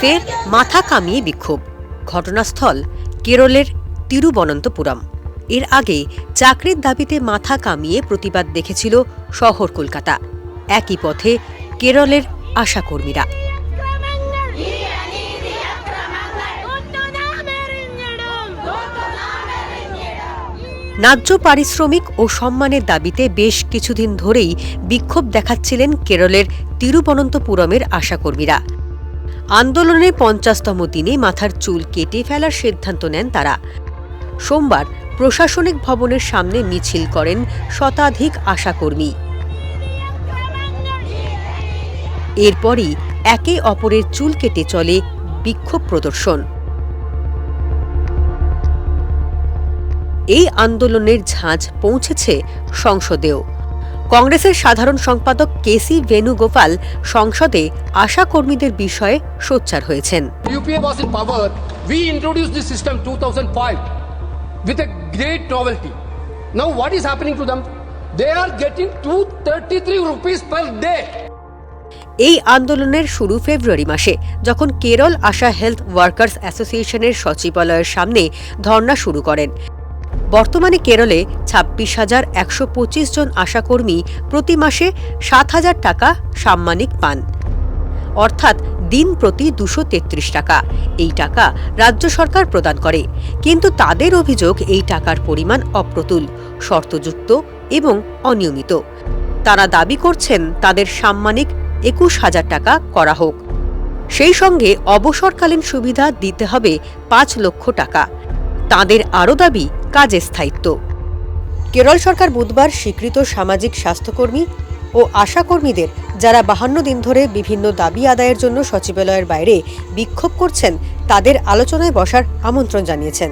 ফের মাথা কামিয়ে বিক্ষোভ। ঘটনাস্থল কেরলের তিরুবনন্তপুরম। এর আগে চাকরির দাবিতে মাথা কামিয়ে প্রতিবাদ দেখেছিল শহর কলকাতা। একই পথে কেরলের আশাকর্মীরা। ন্যায্য পারিশ্রমিক ও সম্মানের দাবিতে বেশ কিছুদিন ধরেই বিক্ষোভ দেখাচ্ছিলেন কেরলের তিরুবনন্তপুরমের আশাকর্মীরা। আন্দোলনের পঞ্চাশতম দিনে মাথার চুল কেটে ফেলার সিদ্ধান্ত নেন তারা। সোমবার প্রশাসনিক ভবনের সামনে মিছিল করেন শতাধিক আশাকর্মী। এরপরই একে অপরের চুল কেটে চলে বিক্ষোভ প্রদর্শন। এই আন্দোলনের ঝাঁঝ পৌঁছেছে সংসদেও। কংগ্রেসের সাধারণ সম্পাদক কে কেসি বেনুগোপাল সংসদে আশা কর্মীদের বিষয়ে সোচ্চার হয়েছেন। UPA was in power introduce this system 2005 with a great novelty now what is happening to they are getting 233 rupees per day এই আন্দোলনের শুরু ফেব্রুয়ারি মাসে যখন কেরল আশা হেলথ ওয়ার্কার্স অ্যাসোসিয়েশনের সচিবালয়ের সামনে ধর্না শুরু করেন। বর্তমানে কেরলে ছাব্বিশ হাজার একশো পঁচিশ জন আশাকর্মী প্রতি মাসে সাত হাজার টাকা সাম্মানিক পান। অর্থাৎ দিন প্রতি দুশো তেত্রিশ টাকা। এই টাকা রাজ্য সরকার প্রদান করে। কিন্তু তাদের অভিযোগ এই টাকার পরিমাণ অপ্রতুল, শর্তযুক্ত এবং অনিয়মিত। তারা দাবি করছেন তাদের সাম্মানিক একুশ হাজার টাকা করা হোক। সেই সঙ্গে অবসরকালীন সুবিধা দিতে হবে পাঁচ লক্ষ টাকা। তাদের আরও দাবি কাজের স্থায়িত্ব। কেরল সরকার বুধবার স্বীকৃত সামাজিক স্বাস্থ্যকর্মী ও আশাকর্মীদের, যারা বাহান্ন দিন ধরে বিভিন্ন দাবি আদায়ের জন্য সচিবালয়ের বাইরে বিক্ষোভ করছেন, তাদের আলোচনায় বসার আমন্ত্রণ জানিয়েছেন।